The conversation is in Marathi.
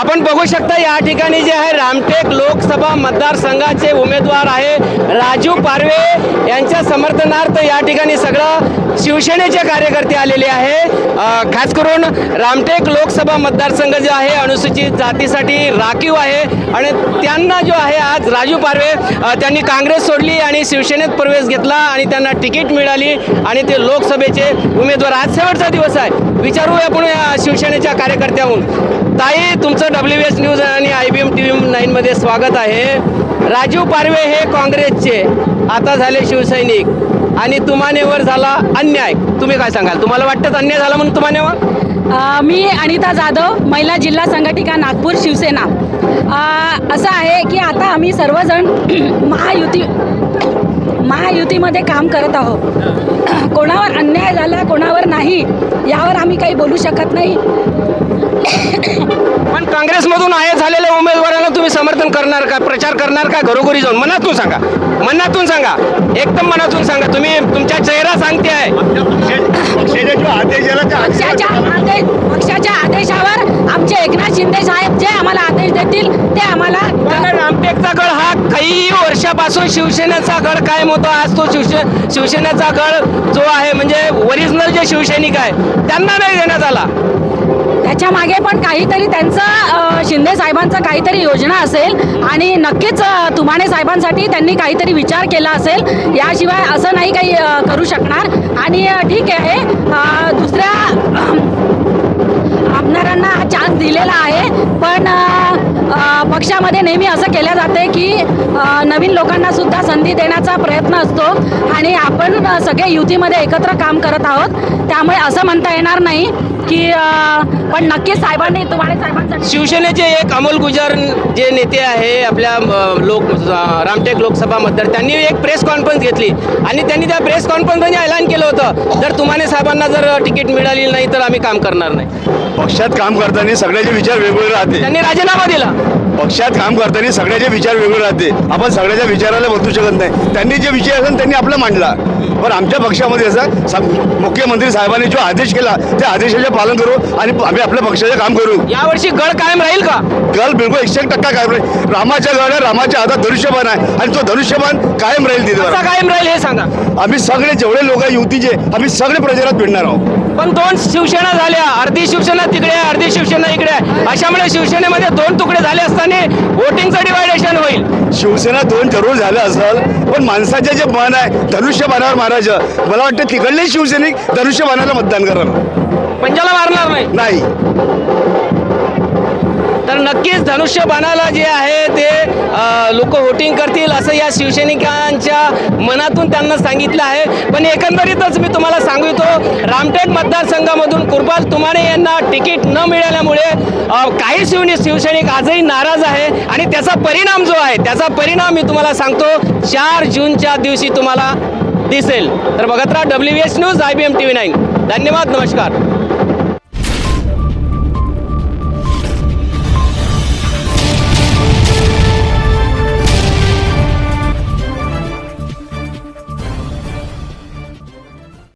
आपण बघू शकता या ठिकाणी जे आहे रामटेक लोकसभा मतदारसंघाचे उमेदवार आहे राजू पारवे. यांच्या समर्थनार्थ या ठिकाणी सगळं शिवसेनेचे कार्यकर्ते आलेले आहे. खास करून रामटेक लोकसभा मतदारसंघ जो आहे अनुसूचित जातीसाठी राखीव आहे. आणि त्यांना जो आहे आज राजू पारवे त्यांनी काँग्रेस सोडली आणि शिवसेनेत प्रवेश घेतला आणि त्यांना तिकीट मिळाली आणि ते लोकसभेचे उमेदवार. आज शेवटचा दिवस आहे. विचारूया आपण या शिवसेनेच्या कार्यकर्त्याहून. ताई तुमचं डब्ल्यू एस न्यूज आणि I B M T V नाईनमध्ये स्वागत आहे. राजीव पारवे हे काँग्रेसचे आता झाले शिवसैनिक. आणि तुमानेवर झाला अन्याय. तुम्ही काय सांगाल? तुम्हाला वाटतं अन्याय झाला म्हणून तुमानेवर मी अनिता जाधव महिला जिल्हा संघटिका नागपूर शिवसेना. असं आहे की आता आम्ही सर्वजण महायुती महायुतीमध्ये काम करत आहोत. कोणावर अन्याय झाला कोणावर नाही यावर आम्ही काही बोलू शकत नाही. पण काँग्रेसमधून आहे झालेल्या उमेदवारांना तुम्ही समर्थन करणार का? प्रचार करणार का? घरोघरी जाऊन? मनातून सांगा. मनातून सांगा. एकदम मनातून सांगा. तुम्ही तुमचा चेहरा सांगते आहे. पक्षाच्या आदेश पक्षाच्या आदेशावर आमचे एकनाथ शिंदे साहेब जे आम्हाला आदेश देतील ते आम्हाला कारण रामटेकचा गड हा काही वर्षापासून शिवसेनेचा गड कायम होतो. आज तो शिवसे शिवसेनेचा गड जो आहे म्हणजे ओरिजिनल जे शिवसैनिक आहे त्यांना नाही देण्यात आला. त्याच्यामागे पण काहीतरी त्यांचं शिंदे साहेबांचं काहीतरी योजना असेल आणि नक्कीच अ, तुमाने साहेबांसाठी त्यांनी काहीतरी विचार केला असेल याशिवाय असं नाही काही करू शकणार. आणि ठीक आहे दुसऱ्या आमदारांना हा चान्स दिलेला आहे पण पक्षामध्ये नेहमी असं केलं जाते की नवीन लोकांना सुद्धा संधी देण्याचा प्रयत्न असतो आणि आपण सगळे युतीमध्ये एकत्र काम करत आहोत. त्यामुळे असं म्हणता येणार नाही. की पण नक्कीच साहेबांनी तुम्हाला साहेबांसाठी शिवसेनेचे एक अमोल गुजर जे नेते आहे आपल्या लोक रामटेक लोकसभा मतदार त्यांनी एक प्रेस कॉन्फरन्स घेतली. आणि त्यांनी त्या प्रेस कॉन्फरन्समध्ये ऐलान केलं होतं. जर तुम्हाला साहेबांना जर तिकीट मिळाली नाही तर आम्ही काम करणार नाही. पक्षात काम करताना सगळ्याचे विचार वेगवेगळे राहते. त्यांनी राजीनामा दिला. पक्षात काम करताना सगळ्याचे विचार वेगळे राहते. आपण सगळ्याच्या विचाराला बदलू शकत नाही. त्यांनी जे विषय असेल त्यांनी आपला मांडला. पण आमच्या पक्षामध्ये असं मुख्यमंत्री साहेबांनी जो आदेश केला त्या आदेशाचे पालन करू आणि आम्ही आपल्या पक्षाचे काम करू. यावर्षी गड कायम राहील का? कल बिलकुल एकशे एक टक्का कायम राहील. रामाच्या गड आहे रामाच्या हातात धनुष्यबाण आहे आणि तो धनुष्यबाण कायम राहील कसा तिथे कायम राहील हे सांगा. आम्ही सगळे जेवढे लोक युतीचे आम्ही सगळे प्रचारात भिडणार आहोत. पण दोन शिवसेना झाल्या. अर्धी शिवसेना तिकडे आहे अर्धी शिवसेना इकडे आहे. अशामुळे शिवसेनेमध्ये दोन तुकडे झाले असताना वोटिंगचं डिवायडेशन होईल. शिवसेना दोन जरूर झालं असेल पण माणसाचे जे मन आहे धनुष्यबाणावर मारायचं. मला वाटतं तिकडले शिवसैनिक धनुष्यबाणाला मतदान करणार. पंजाला मारणार नाही. नाही. तर नक्कीच धनुष्य बाणाला जे आहे ते लोक वोटिंग करतील असं या शिवसैनिकांच्या मनातून त्यांना सांगितलं आहे. पण एकंदरीतच मी तुम्हाला सांगू रामटेक मतदारसंघामधून कुरबाल तुमाने यांना तिकीट न मिळाल्यामुळे काही शिव शिवसैनिक आजही नाराज आहे. आणि त्याचा परिणाम जो आहे त्याचा परिणाम मी तुम्हाला सांगतो चार जूनच्या दिवशी तुम्हाला दिसेल. तर बघत राहा W S news I B M T V nine धन्यवाद नमस्कार.